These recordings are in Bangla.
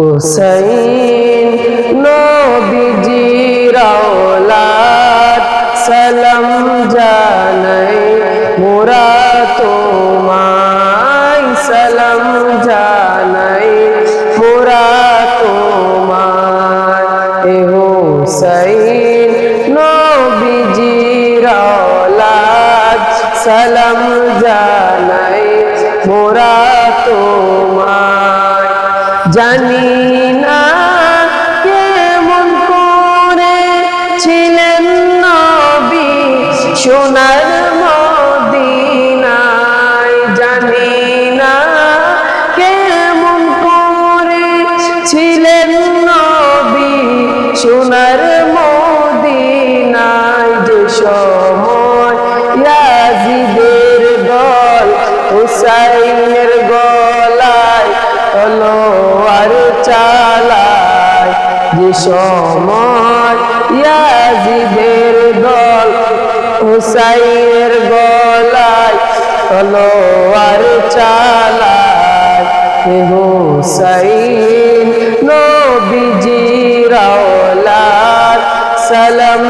হুসাইন নবীজির আওলাদ, সালাম জানাই মোরা তোমায়, সালাম জানাই মোরা তোমায়। এ হুসাইন নবীজির আওলাদ, সালাম জানাই মোরা তোমায়। জানি না কেমন করে ছিলেন নবী সোনার মদিনায়। জানি না কেমন করে ছিলেন নবী সোনার মদিনায়। যে সময় ইয়াজিদের দল হুসাইনের চালায় যে সময় ইয়াজিদের দল হুসাইনের গলায় তলোয়ার চালায়। হে হুসাইন নবীজির সালাম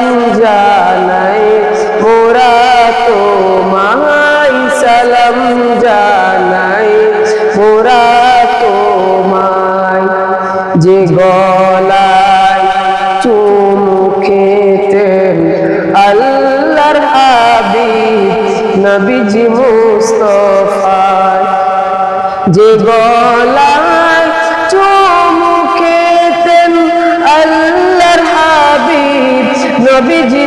যে গলায় চুমু খেতেন আল্লাহর হাবিব, নবীজি মুস্তফা যে গলায় চুমু খেতেন আল্লাহর হাবিব, নবীজি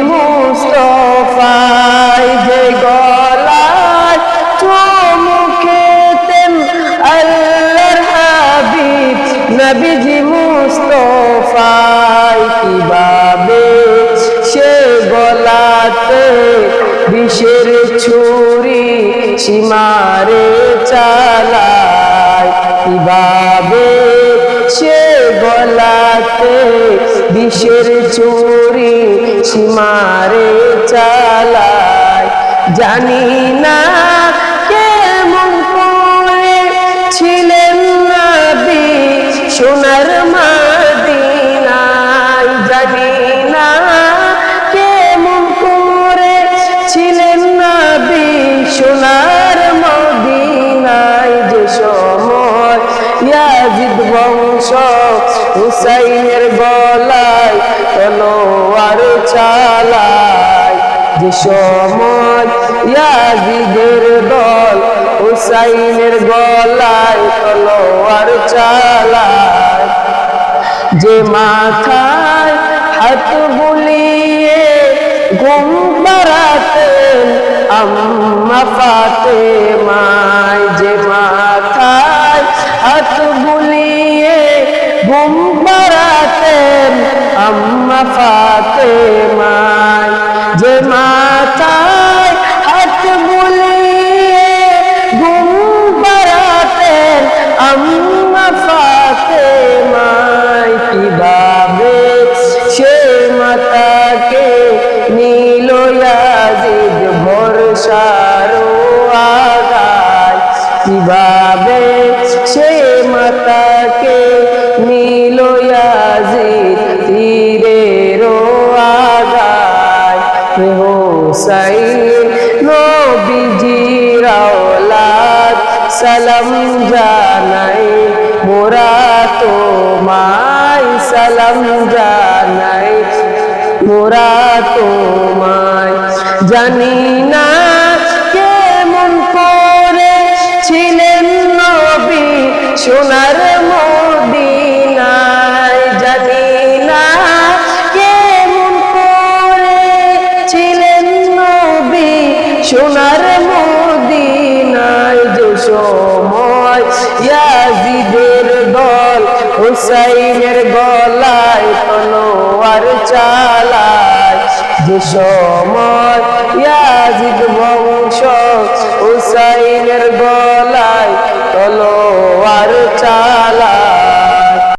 গলাতে বিষের ছুরি সীমারে চালায়। কীভাবে সে গলাতে বিষের ছুরি সীমারে চালায়? জানি না হুসাইনের গলায় তলোয়ার চালায়। যে সময় দল হুসাইনের গলায় তলোয়ার চালায়, যে মাথায় হাত বুলিয়ে ঘুম পাড়াতেন আম্মা ফাতে ফাতে মায় যে মাথায় হাত বুলিয়ে ঘুম পাড়াতেন আম্মা নবীজির সালাম জানাই মোরা তোমায় সালাম জানাই মোরা তোমায় জানি না হুসাইনের গলায় তলোয়ার চালায়। যে সময় ইয়াজিদ বংশ হুসাইনের গলায়